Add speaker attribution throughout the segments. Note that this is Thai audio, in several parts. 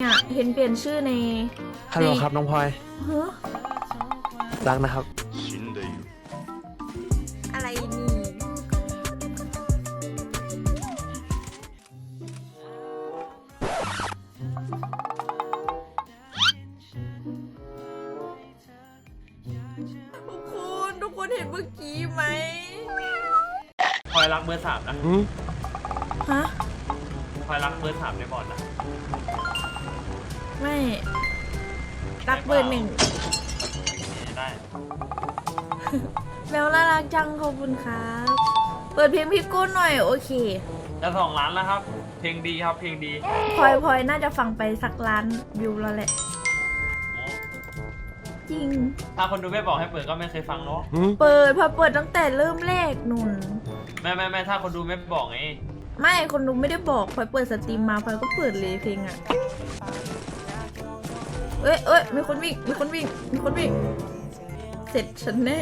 Speaker 1: เนี่ยเห็นเปลี่ยนชื่อใน
Speaker 2: ฮัลโหลครับน้องพลอย
Speaker 1: ฮ
Speaker 2: รักนะครับ
Speaker 1: อะไรนี่ทุกคนทุกคนเห็นเมื่อกี้ไหม
Speaker 3: พลอยรักเบอร์สามนะ
Speaker 1: ฮะ
Speaker 3: พลอยรักเบอร์สามในบอลนะ
Speaker 1: ไม่รักเบอร์หนึ่ง
Speaker 3: โอเคได้
Speaker 1: แล้วน่ารักจังขอบคุณครับ เปิดเพลงพี่โก้หน่อยโอเค
Speaker 3: จะสองล้านแล้วครับ เพลงดีครับ เพลงดี
Speaker 1: พลอยพลอยน่าจะฟังไปสักล้านวิวแล้วแหละ
Speaker 3: โอ้
Speaker 1: จริง
Speaker 3: ถ้าคนดูไม่บอกให้เปิดก็ไม่เคยฟังเนาะ
Speaker 2: อืม
Speaker 1: เปิดพอเปิดตั้งแต่เริ่มแรกนุ่น
Speaker 3: ไม่ไม่ไม่ถ้าคนดูไม่บอกไง
Speaker 1: ไม่คนดูไม่ได้บอกพลอยเปิดสตรีมมาพลอยก็เปิดเลยเพลงอะ เอ้ยเอ้ยมีคนวิ่ง มีคนวิ่ง มีคนวิ่ง เสร็จฉันแน่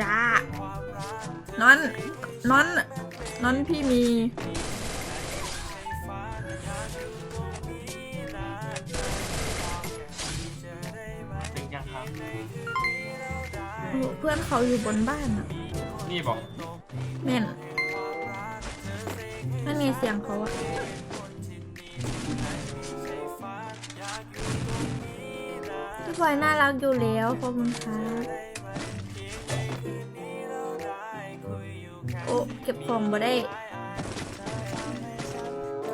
Speaker 1: จ้านอน นอน นอนพี่มี
Speaker 3: ถึงยังครับ
Speaker 1: เพื่อนเขาอยู่บนบ้านอะ
Speaker 3: นี่บอก
Speaker 1: แม่นนั่นไงเสียงเขาอะ พี่พลอยน่ารักอยู่แล้วขอบคุณครับโอ้เก็บของบ่ได้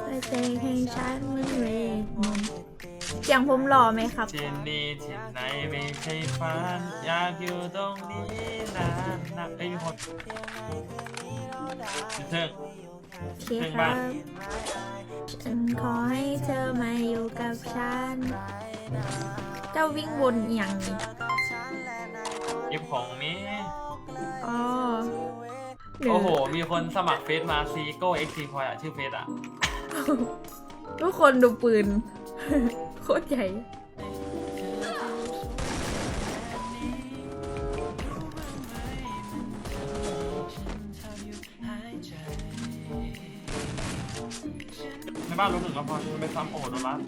Speaker 1: ไปเซให้ฉันมันเวทมนต์เสียงผมหล่อไหมครับ
Speaker 3: ที่นี่ที่ไหนไม่ใช่ฝันอยากอยู่ตรงนี้นานนะไอ้ยมีคนเทิง
Speaker 1: โอเคครับ ฉันขอให้เธอมาอยู่กับฉัน เจ้าวิ่งวนอหย่างนี้
Speaker 3: เก็บของนี้
Speaker 1: อ๋อ
Speaker 3: โอ้โห มีคนสมัครเฟซมาซีโก้เอ็กซีพลอยอะชื่อเฟซอะ
Speaker 1: ทุกคนดูปืน โคตรใหญ่
Speaker 3: ในบ้านรู้หนึ่งก็พอมันไปซ้ำโอ้โหโดนรัด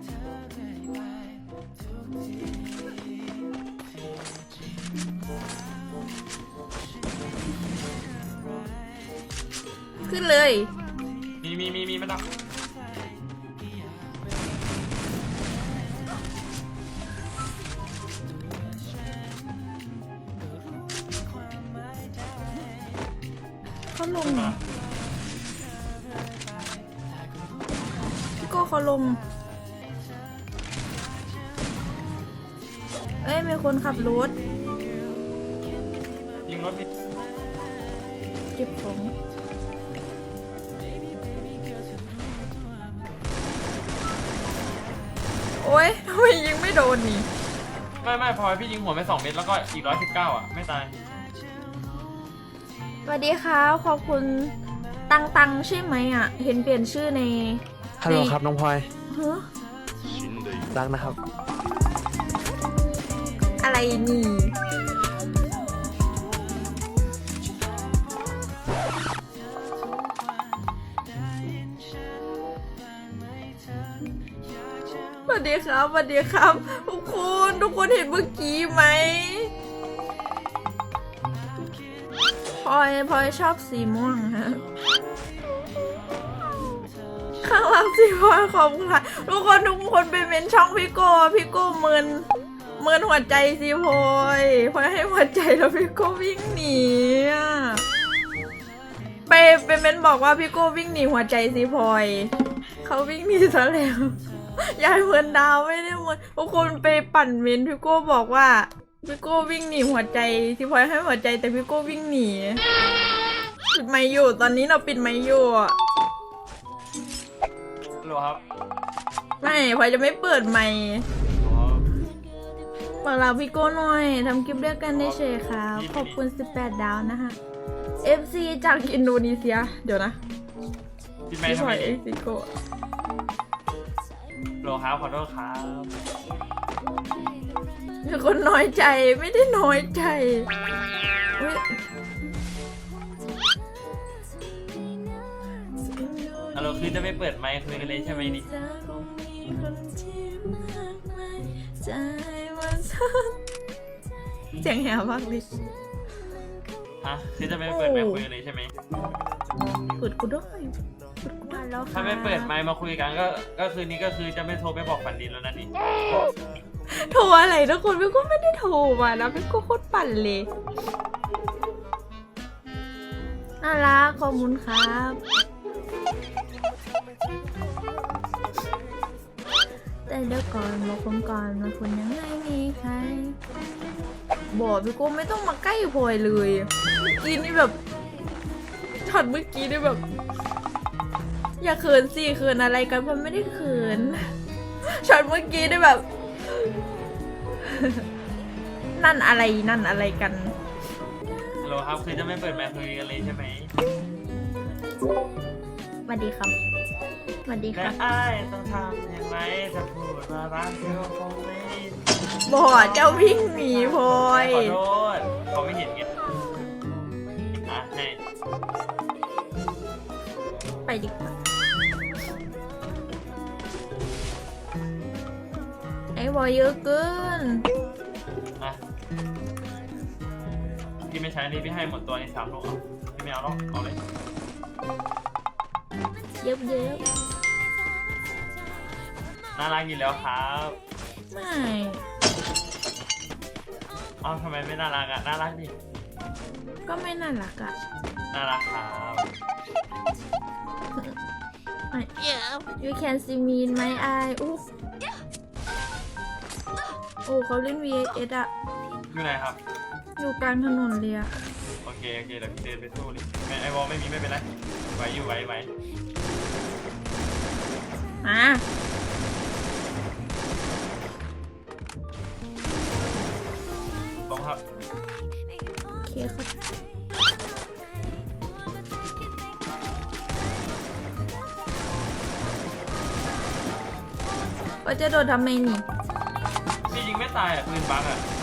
Speaker 1: ขึ้นเลย
Speaker 3: มีมีมีมีไม่ต้อง
Speaker 1: เขาลงเหรอพี่โก้เขาลง เป็นคนขับรถ
Speaker 3: ยิงรถดิ
Speaker 1: เก็บของโอ๊ยทำไมยิงไม่โดนนี่
Speaker 3: ไม่ไม่พลอยพี่ยิงหัวไปสองเม็ดแล้วก็อีกร้อยสิบเก้าอะ ไม่ตาย
Speaker 1: สวัสดีครับขอบคุณตังตังใช่ไหมอะ เห็นเปลี่ยนชื่อใน
Speaker 2: ฮัลโหลครับน้องพลอย
Speaker 1: ฮะ
Speaker 2: รักนะครับ
Speaker 1: อะไรนี่ สวัสดีครับ สวัสดีครับ ทุกคน ทุกคนเห็นเมื่อกี้ไหมพลอยพลอยชอบสีม่วงฮะข้างหลังสีพลอยขอบคุณค่ะทุกคนทุกคนไปเมนช่องพี่โก้พี่โก้เมิน เมินหัวใจสิพลอยพลอยให้หัวใจแล้วพี่โก้วิ่งหนีอะไปไปเมนบอกว่าพี่โก้วิ่งหนีหัวใจสิพลอยเขาวิ่งหนีซะแล้วยายเหมือนดาวไม่ได้เหมือนทุกคนไปปั่นเมนพี่โก้บอกว่าพี่โก้วิ่งหนีหัวใจที่พลอยให้หัวใจแต่พี่โก้วิ่งหนีปิดไมค์อยู่ตอนนี้เราปิดไมค์อยู่อะ
Speaker 3: ฮัลโหลครับ
Speaker 1: ไม่พลอยจะไม่เปิดไม ค์
Speaker 3: อ๋อ
Speaker 1: เปิดเราพี่โก้หน่อยทำคลิปด้วยกันได้เฉยครับ ขอบคุณ 18 ดาวนะคะ FC จากอินโดนีเซีย เดี๋ยวนะ
Speaker 3: พี่ไม่
Speaker 1: พี่
Speaker 3: ทำ
Speaker 1: พล
Speaker 3: ไม
Speaker 1: อย
Speaker 3: เอ
Speaker 1: เอ็
Speaker 3: ง
Speaker 1: กซิโก้
Speaker 3: โหลครับขอโทษครับ
Speaker 1: มีคนน้อยใจไม่ได้น้อยใจอุ๊ย
Speaker 3: ฮัลโหลฮัลโหลคือจะไม่เปิดไมค์คุยกันเลยใช่ไหมนี่
Speaker 1: จะคงมีคนที่มากมายใจมันสั่น เสียงแหบมากเลย
Speaker 3: ฮะคือจะไม่เปิดไมค์คุยกันเลยใช่ไหม
Speaker 1: กดกูด้วยกดกูด้วยแล้วค่ะ
Speaker 3: ถ้าไม่เปิดไมค์มาคุยกันก็ ก็คืนนี้ก็คือจะไม่โทรไปบอกฝันดีแล้วนะนี่
Speaker 1: โทรอะไรทุกคนพี่ก็ไม่ได้โทรมานะพี่ก็โคตรปั่นเลยน่ารักขอบคุณครับ แต่เดี๋ยวก่อนบอกผมก่อนว่าคุณยังไม่มีใครบอกพี่โก้ไม่ต้องมาใกล้พลอยเลยเมื่อกี้นี่แบบช็อตเมื่อกี้นี่แบบ อย่าเขินสิเขินอะไรกันพลอยไม่ได้เขินช็อตเมื่อกี้นี่แบบ นั่นอะไรนั่นอะไรกัน
Speaker 3: ฮัลโหลครับคือจะไม่เปิดไมค์คุยกันเลยใช่ไหม
Speaker 1: สวัสดีครับ สวัสดีค
Speaker 3: และ
Speaker 1: รับ
Speaker 3: อ้ายต้องทำอย่างไรจะพูดมารักเธอคงไม่
Speaker 1: บอเจ้าวิ่งหนีพลอย
Speaker 3: ขอโทษเขาไม่เห็นไงอะให้
Speaker 1: ไปดีกว่าไอ้บอยเยอะเกิน
Speaker 3: อะพี่ไม่ใช้นี่พี่ให้หมดตัวในสามลูกเอาพี่ไม่เอาหรอกเอาเลย
Speaker 1: เยอะเยอะ
Speaker 3: น่ารักอยู่แล้วครับ
Speaker 1: ไม่
Speaker 3: เอ้าวทำไมไม่น่ารักอะ น่ารักดิ
Speaker 1: ก็ไม่น่ารักอะ
Speaker 3: น่ารักครับ
Speaker 1: ไม่ you can see me in my eye อู้โอ้เขาเล่น VS อะ
Speaker 3: อยู่ไหนครับ
Speaker 1: อยู่กลางถนนเลยอะ
Speaker 3: โอเค โอเคเดี๋ยวพี่เดินไปสู้เลยไม่ไอวอลไม่มีไม่เป็นไร ไหวอยู่ไหวไหว
Speaker 1: มา
Speaker 3: ลงครับ
Speaker 1: โอเคครับว่าจะโดดทำไมนี่
Speaker 3: พี่ยิงไม่ตายอะปืนบังอะ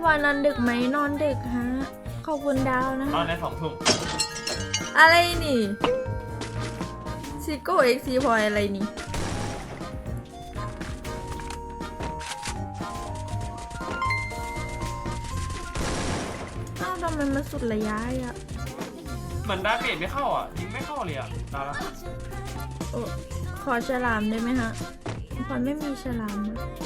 Speaker 1: พี่บอยนอนดึกไหมนอนดึกฮะ ขอบคุณดาวนะ
Speaker 3: ตอนในสองทุ่ม
Speaker 1: อะไรนี่ซิโก้เอ็กซีพอยอะไรนี่ อ้าวทำไมมันสุดระยะอะ
Speaker 3: เหมือนดาเมจไม่เข้าอะยิงไม่เข้าเลยอะดาละ
Speaker 1: โอ้ขอฉลามได้ไหมฮะพอยไม่มีฉลามนะ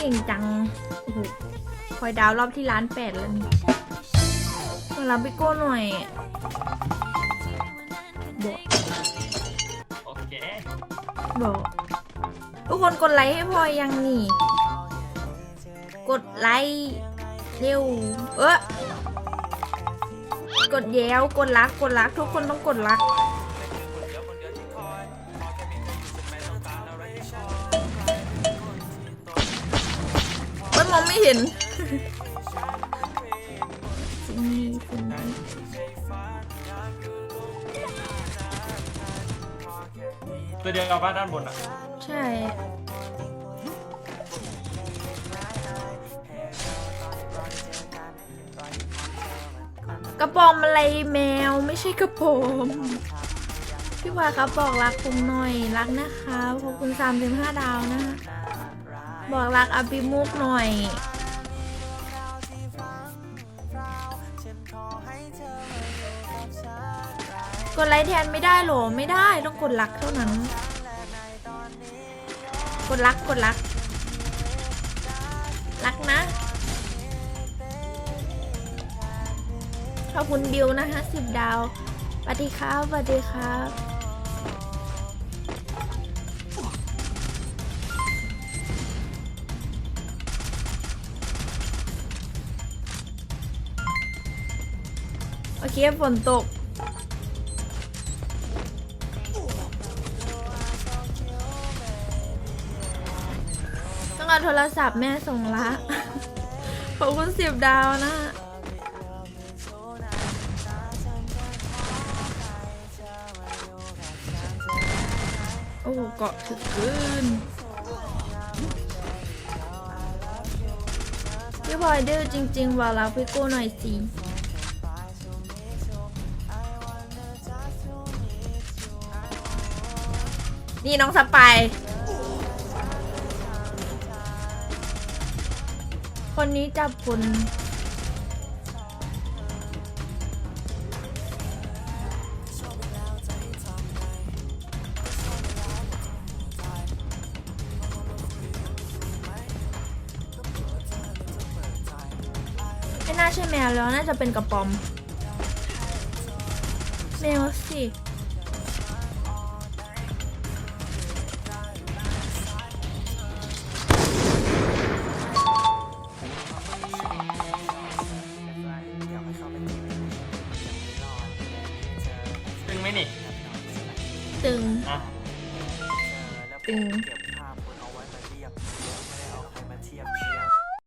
Speaker 1: เล่นเก่งจัง โอ้โหคอยดาวรอบที่ล้านแปดแล้วนี่มารับพี่โก้หน่อยบอก
Speaker 3: โอเค
Speaker 1: บอกทุกคนกดไลค์ให้พลอยยังนี่ กดไลค์เร็ว เออกดแย้ว กดรัก กดรัก ทุกคนต้องกดรัก นมองไม่เห็นสิ่งนี้สิ่งนี้
Speaker 3: ตัวเดียวกับบ้านด้านบนอะ
Speaker 1: ใช่ กระปอมอะไรแมวไม่ใช่กระปอมพี่วาครับบอกรักผมหน่อยรักนะคะขอบคุณสามสิบห้าดาวนะบอกรักอภิมุกหน่อย ดไลค์แทนไม่ได้หรอไม่ได้ต้องกดรักเท่านั้น กดรักกดรักรักนะ ขอบคุณบิวนะคะสิบดาวสวัสดีครับสวัสดีครับโอเคฝนตก เอาโทรศัพท์แม่ส่งละขอบคุณสิบดาวนะโอ้เกาะถึกขึ้นพี่พลอยดื้อจริงๆบอกรักพี่กู้หน่อยสินี่น้องสไปาย คนนี้จับคนไม่น่าใช่แมวแล้วน่าจะเป็นกระป๋อมแมวสิ